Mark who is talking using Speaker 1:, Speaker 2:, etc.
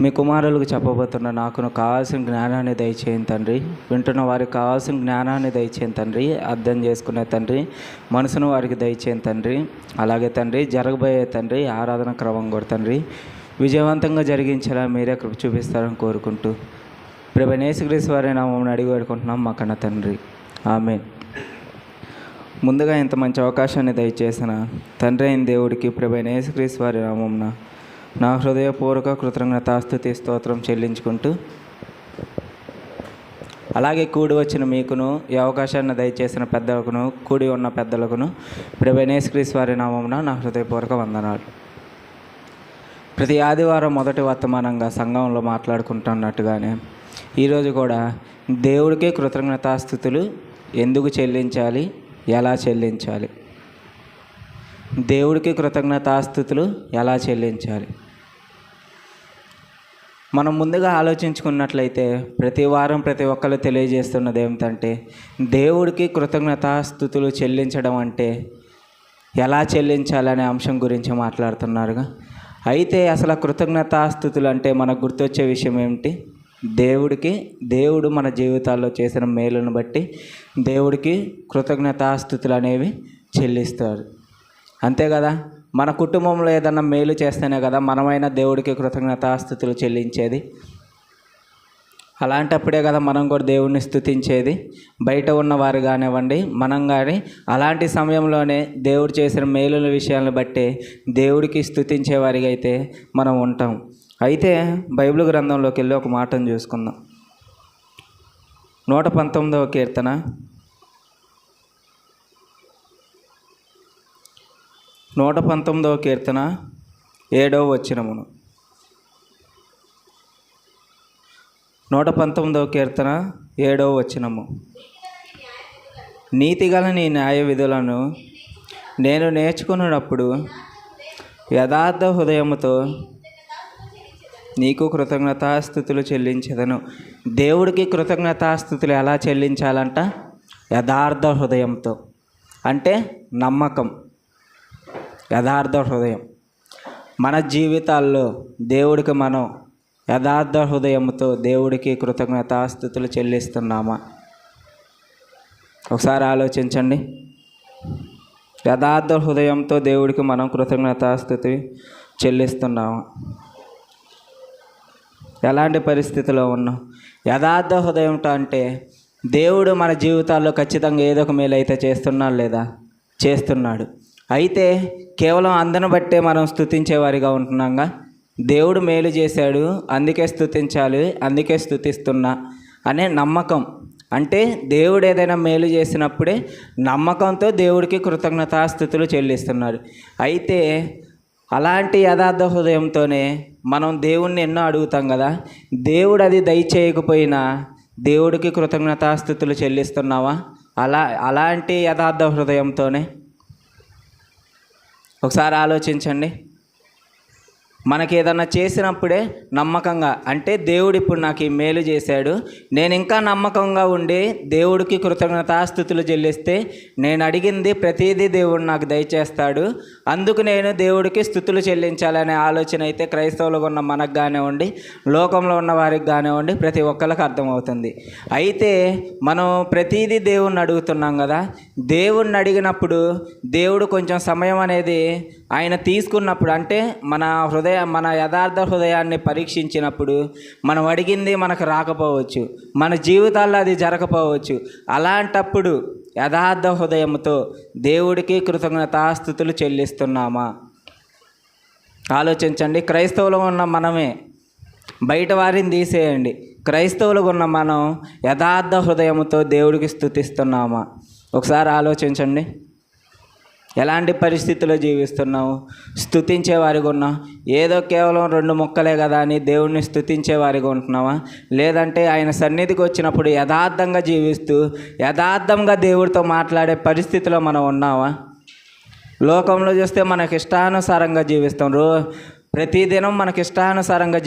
Speaker 1: మీ కుమారులకు చెప్పబోతున్న నాకు కావాల్సిన జ్ఞానాన్ని దయచేయండి తండ్రి వింటున్న వారికి కావాల్సిన జ్ఞానాన్ని దయచేయండి తండ్రి అర్థం చేసుకునే తండ్రి మనసును వారికి దయచేయండి తండ్రి అలాగే తండ్రి జరగబోయే తండ్రి ఆరాధన క్రమం కూడా తండ్రి విజయవంతంగా జరిగించేలా మీరే కృప చూపిస్తారని కోరుకుంటూ ప్రభనేశ్వరేశ్వరి వారి నామం అడిగి పెడుకుంటున్నాం మా కన్న తండ్రి. ఆమె ముందుగా ఇంత మంచి అవకాశాన్ని దయచేసిన తండ్రి అయిన దేవుడికి ప్రభనేశ్వరేశ్వరి వారి నామంన నా హృదయపూర్వక కృతజ్ఞతాస్థుతి స్తోత్రం చెల్లించుకుంటూ అలాగే కూడి వచ్చిన మీకును ఈ అవకాశాన్ని దయచేసిన పెద్దలకును కూడి ఉన్న పెద్దలకును ప్రభనేశ్వరీస్ వారి నామమున నా హృదయపూర్వక వందనాలు. ప్రతి ఆదివారం మొదటి వర్తమానంగా సంఘంలో మాట్లాడుకుంటున్నట్టుగానే ఈరోజు కూడా దేవుడికే కృతజ్ఞతాస్థుతులు ఎందుకు చెల్లించాలి ఎలా చెల్లించాలి? దేవుడికి కృతజ్ఞతాస్థుతులు ఎలా చెల్లించాలి? మనం ముందుగా ఆలోచించుకున్నట్లయితే ప్రతి వారం ప్రతి ఒక్కరు తెలియజేస్తున్నది ఏమిటంటే దేవుడికి కృతజ్ఞతాస్థుతులు చెల్లించడం అంటే ఎలా చెల్లించాలనే అంశం గురించి మాట్లాడుతున్నారుగా. అయితే అసలు కృతజ్ఞతాస్థుతులు అంటే మనకు గుర్తొచ్చే విషయం ఏమిటి? దేవుడికి దేవుడు మన జీవితాల్లో చేసిన మేలును బట్టి దేవుడికి కృతజ్ఞతాస్థుతులు అనేవి చెల్లిస్తారు. అంతే కదా? మన కుటుంబంలో ఏదన్నా మేలు చేస్తేనే కదా మనమైనా దేవుడికి కృతజ్ఞతాస్థుతులు చెల్లించేది. అలాంటప్పుడే కదా మనం కూడా దేవుడిని స్థుతించేది. బయట ఉన్నవారు కానివ్వండి మనం కానీ అలాంటి సమయంలోనే దేవుడు చేసిన మేలుల విషయాలను బట్టి దేవుడికి స్థుతించే అయితే మనం ఉంటాం. అయితే బైబిల్ గ్రంథంలోకి వెళ్ళి ఒక మాటను చూసుకుందాం. నూట పంతొమ్మిదవ కీర్తన. నూట పంతొమ్మిదవ కీర్తన ఏడవ వచ్చినమును నూట పంతొమ్మిదవ కీర్తన ఏడవ వచ్చినము నీతిగల నీ న్యాయ విధులను నేను నేర్చుకున్నప్పుడు యథార్థ హృదయముతో నీకు కృతజ్ఞతాస్థుతులు చెల్లించదను. దేవుడికి కృతజ్ఞతాస్థుతులు ఎలా చెల్లించాలంట? యథార్థ హృదయంతో. అంటే నమ్మకం. యథార్థ హృదయం. మన జీవితాల్లో దేవుడికి మనం యథార్థ హృదయంతో దేవుడికి కృతజ్ఞతాస్థుతులు చెల్లిస్తున్నామా? ఒకసారి ఆలోచించండి. యథార్థ హృదయంతో దేవుడికి మనం కృతజ్ఞతాస్థుతి చెల్లిస్తున్నామా? ఎలాంటి పరిస్థితిలో ఉన్నాం? యథార్థ హృదయం అంటే దేవుడు మన జీవితాల్లో ఖచ్చితంగా ఏదో ఒక మేలు అయితే చేస్తున్నాడు లేదా? చేస్తున్నాడు. అయితే కేవలం అందను బట్టే మనం స్థుతించేవారిగా ఉంటున్నాగా. దేవుడు మేలు చేశాడు అందుకే స్థుతించాలి అందుకే స్థుతిస్తున్నా అనే నమ్మకం. అంటే దేవుడు ఏదైనా మేలు చేసినప్పుడే నమ్మకంతో దేవుడికి కృతజ్ఞతాస్థుతులు చెల్లిస్తున్నారు అయితే అలాంటి యథార్థ హృదయంతోనే మనం దేవుణ్ణి ఎన్నో అడుగుతాం కదా. దేవుడు అది దయచేయకపోయినా దేవుడికి కృతజ్ఞతాస్థుతులు చెల్లిస్తున్నావా? అలా అలాంటి యథార్థ హృదయంతోనే ఒకసారి ఆలోచించండి. మనకి ఏదన్నా చేసినప్పుడే నమ్మకంగా అంటే దేవుడు ఇప్పుడు నాకు ఈ మేలు చేశాడు. నేను ఇంకా నమ్మకంగా ఉండి దేవుడికి కృతజ్ఞతాస్థుతులు చెల్లిస్తే నేను అడిగింది ప్రతిదీ దేవుడు నాకు దయచేస్తాడు. అందుకు నేను దేవుడికి స్థుతులు చెల్లించాలనే ఆలోచన అయితే క్రైస్తవులు ఉన్న మనకు కానివ్వండి లోకంలో ఉన్న వారికి కానివ్వండి ప్రతి ఒక్కరికి అర్థమవుతుంది. అయితే మనం ప్రతిదీ దేవుణ్ణి అడుగుతున్నాం కదా. దేవుణ్ణి అడిగినప్పుడు దేవుడు కొంచెం సమయం అనేది ఆయన తీసుకున్నప్పుడు అంటే మన హృదయ మన యథార్థ హృదయాన్ని పరీక్షించినప్పుడు మనం అడిగింది మనకు రాకపోవచ్చు మన జీవితాల్లో అది జరగకపోవచ్చు. అలాంటప్పుడు యథార్థ హృదయంతో దేవుడికి కృతజ్ఞతాస్థుతులు చెల్లిస్తున్నామా? ఆలోచించండి. క్రైస్తవులు ఉన్న మనమే. బయట వారిని తీసేయండి. క్రైస్తవులుగా ఉన్న మనం యథార్థ హృదయంతో దేవుడికి స్థుతిస్తున్నామా? ఒకసారి ఆలోచించండి. ఎలాంటి పరిస్థితుల్లో జీవిస్తున్నావు? స్థుతించే వారిగా ఉన్నావు ఏదో కేవలం రెండు మొక్కలే కదా అని దేవుణ్ణి స్థుతించే వారిగా ఉంటున్నావా? లేదంటే ఆయన సన్నిధికి వచ్చినప్పుడు యథార్థంగా జీవిస్తూ యథార్థంగా దేవుడితో మాట్లాడే పరిస్థితిలో మనం ఉన్నావా? లోకంలో చూస్తే మనకి ఇష్టానుసారంగా జీవిస్తాం రో ప్రతిదినం మనకి ఇష్టానుసారంగా జీ